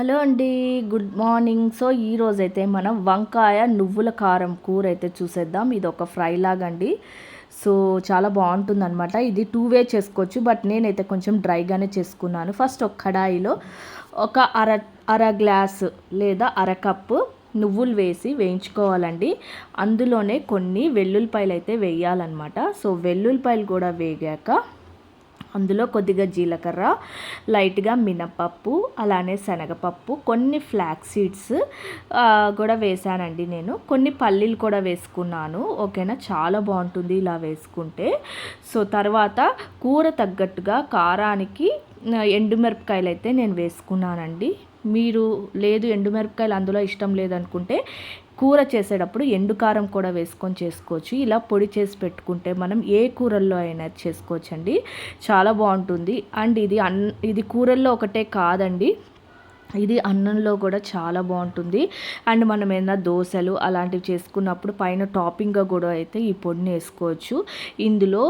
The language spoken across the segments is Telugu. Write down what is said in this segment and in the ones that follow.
హలో అండి గుడ్ మార్నింగ్. సో ఈరోజైతే మనం వంకాయ నువ్వుల కారం కూర అయితే చూసేద్దాం. ఇది ఒక ఫ్రై లాగా అండి సో చాలా బాగుంటుంది అనమాట ఇది టూ వే చేసుకోవచ్చు బట్ నేనైతే కొంచెం డ్రైగానే చేసుకున్నాను. ఫస్ట్ ఒక కడాయిలో ఒక అర అర గ్లాస్ లేదా అర కప్పు నువ్వులు వేసి వేయించుకోవాలండి. అందులోనే కొన్ని వెల్లుల్లిపాయలు అయితే వేయాలన్నమాట. సో వెల్లుల్లిపాయలు కూడా వేగాక అందులో కొద్దిగా జీలకర్ర లైట్గా మినపప్పు అలానే శనగపప్పు కొన్ని ఫ్లాక్ సీడ్స్ కూడా వేసానండి నేను. కొన్ని పల్లీలు కూడా వేసుకున్నాను. ఓకేనా? చాలా బాగుంటుంది ఇలా వేసుకుంటే. సో తర్వాత కూర తగ్గట్టుగా కారానికి ఎండుమిరపకాయలు అయితే నేను వేసుకున్నానండి. మీరు లేదు ఎండుమిరపకాయలు అందులో ఇష్టం లేదనుకుంటే కూర చేసేటప్పుడు ఎండు కారం కూడా వేసుకొని చేసుకోవచ్చు. ఇలా పొడి చేసి పెట్టుకుంటే మనం ఏ కూరల్లో అయినా చేసుకోవచ్చండి. చాలా బాగుంటుంది. అండ్ ఇది అన్ ఇది కూరల్లో ఒకటే కాదండి. ఇది అన్నంలో కూడా చాలా బాగుంటుంది. అండ్ మనం ఏదైనా దోశలు అలాంటివి చేసుకున్నప్పుడు పైన టాపింగ్గా కూడా అయితే ఈ పొడిని వేసుకోవచ్చు. ఇందులో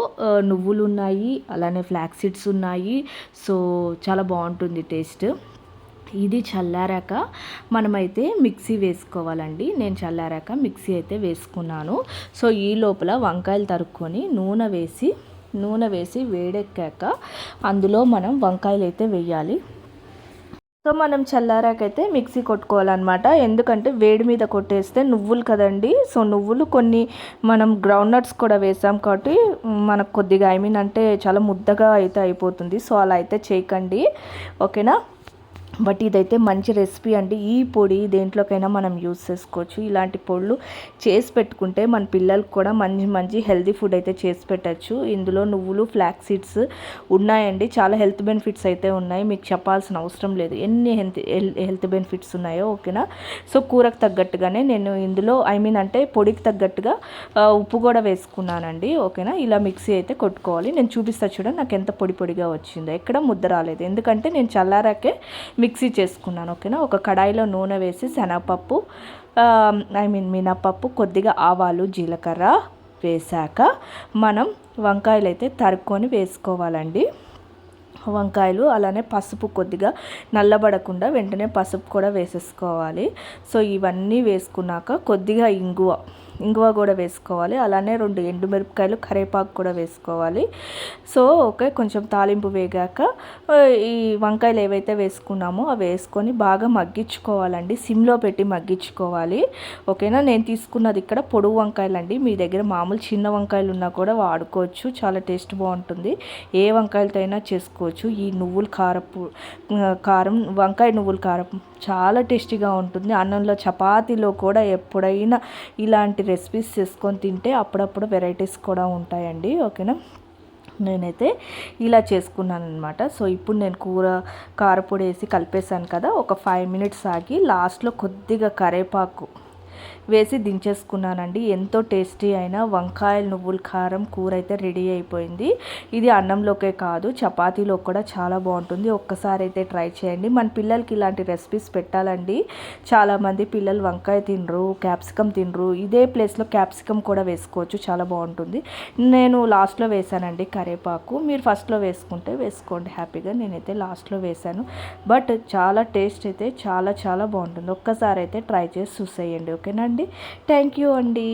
నువ్వులు ఉన్నాయి అలానే ఫ్లాక్సీడ్స్ ఉన్నాయి. సో చాలా బాగుంటుంది టేస్ట్. ఇది చల్లారాక మనమైతే మిక్సీ వేసుకోవాలండి. నేను చల్లారాక మిక్సీ అయితే వేసుకున్నాను. సో ఈ లోపల వంకాయలు తరుక్కొని నూనె వేసి నూనె వేసి వేడెక్కాక అందులో మనం వంకాయలు అయితే వేయాలి. సో మనం చల్లారాకైతే మిక్సీ కొట్టుకోవాలన్నమాట. ఎందుకంటే వేడి మీద కొట్టేస్తే నువ్వులు కదండి. సో నువ్వులు కొన్ని మనం గ్రౌండ్ నట్స్ కూడా వేసాం కాబట్టి మనకు కొద్దిగా ఐ మీన్ అంటే చాలా ముద్దగా అయితే అయిపోతుంది. సో అలా అయితే చేయకండి. ఓకేనా? బట్ ఇదైతే మంచి రెసిపీ అండి. ఈ పొడి దేంట్లోకైనా మనం యూస్ చేసుకోవచ్చు. ఇలాంటి పొడులు చేసి పెట్టుకుంటే మన పిల్లలకు కూడా మంచి మంచి హెల్తీ ఫుడ్ అయితే చేసి పెట్టచ్చు. ఇందులో నువ్వులు ఫ్లాక్ సీడ్స్ ఉన్నాయండి. చాలా హెల్త్ బెనిఫిట్స్ అయితే ఉన్నాయి. మీకు చెప్పాల్సిన అవసరం లేదు. ఎన్ని హెల్త్ హెల్త్ బెనిఫిట్స్ ఉన్నాయో ఓకేనా? సో కూరకు తగ్గట్టుగానే నేను ఇందులో ఐ మీన్ అంటే పొడికి తగ్గట్టుగా ఉప్పు కూడా వేసుకున్నానండి. ఓకేనా? ఇలా మిక్సీ అయితే కొట్టుకోవాలి. నేను చూపిస్తా చూడండి. నాకు ఎంత పొడి పొడిగా వచ్చిందో. ఎక్కడ ముద్ద రాలేదు. ఎందుకంటే నేను చల్లారాకే మిక్స్ మిక్సీ చేసుకున్నాను ఓకేనా? ఒక కడాయిలో నూనె వేసి శనగపప్పు ఐ మీన్ మినపప్పు కొద్దిగా ఆవాలు జీలకర్ర వేశాక మనం వంకాయలు అయితే తరుక్కొని వేసుకోవాలండి. వంకాయలు అలానే పసుపు కొద్దిగా నల్లబడకుండా వెంటనే పసుపు కూడా వేసేసుకోవాలి. సో ఇవన్నీ వేసుకున్నాక కొద్దిగా ఇంగువ ఇంగువ కూడా వేసుకోవాలి. అలానే రెండు ఎండుమిరపకాయలు కరివేపాకు కూడా వేసుకోవాలి. సో ఓకే కొంచెం తాలింపు వేగాక ఈ వంకాయలు ఏవైతే వేసుకున్నామో అవి వేసుకొని బాగా మగ్గించుకోవాలండి. సిమ్లో పెట్టి మగ్గించుకోవాలి. ఓకేనా? నేను తీసుకున్నది ఇక్కడ పొడుగు వంకాయలు అండి మీ దగ్గర మామూలు చిన్న వంకాయలు ఉన్నా కూడా వాడుకోవచ్చు. చాలా టేస్ట్ బాగుంటుంది. ఏ వంకాయలతో అయినా చేసుకోవచ్చు. ఈ నువ్వుల కారపు కారం వంకాయ నువ్వుల కారం చాలా టేస్టీగా ఉంటుంది. అన్నంలో చపాతీలో కూడా ఎప్పుడైనా ఇలాంటి రెసిపీస్ చేసుకొని తింటే అప్పుడప్పుడు వెరైటీస్ కూడా ఉంటాయండి ఓకేనా? నేనైతే ఇలా చేసుకున్నాను అనమాట సో ఇప్పుడు నేను కూర కారపొడి వేసి కలిపేశాను కదా ఒక ఫైవ్ మినిట్స్ ఆగి లాస్ట్లో కొద్దిగా కరేపాకు వేసి దించేసుకున్నానండి. ఎంతో టేస్టీ అయిన వంకాయల నువ్వుల కారం కూర అయితే రెడీ అయిపోయింది. ఇది అన్నంలోకే కాదు చపాతీలో కూడా చాలా బాగుంటుంది. ఒక్కసారి అయితే ట్రై చేయండి. మన పిల్లలకి ఇలాంటి రెసిపీస్ పెట్టాలండి. చాలామంది పిల్లలు వంకాయ తినరు క్యాప్సికమ్ తినరు. ఇదే ప్లేస్లో క్యాప్సికమ్ కూడా వేసుకోవచ్చు. చాలా బాగుంటుంది. నేను లాస్ట్లో వేసానండి కరేపాకు. మీరు ఫస్ట్లో వేసుకుంటే వేసుకోండి. హ్యాపీగా నేనైతే లాస్ట్లో వేసాను బట్ చాలా టేస్ట్ అయితే చాలా చాలా బాగుంటుంది. ఒక్కసారి అయితే ట్రై చేసి చూసేయండి ఓకే? ఓకేనా అండి థ్యాంక్ యూ అండి.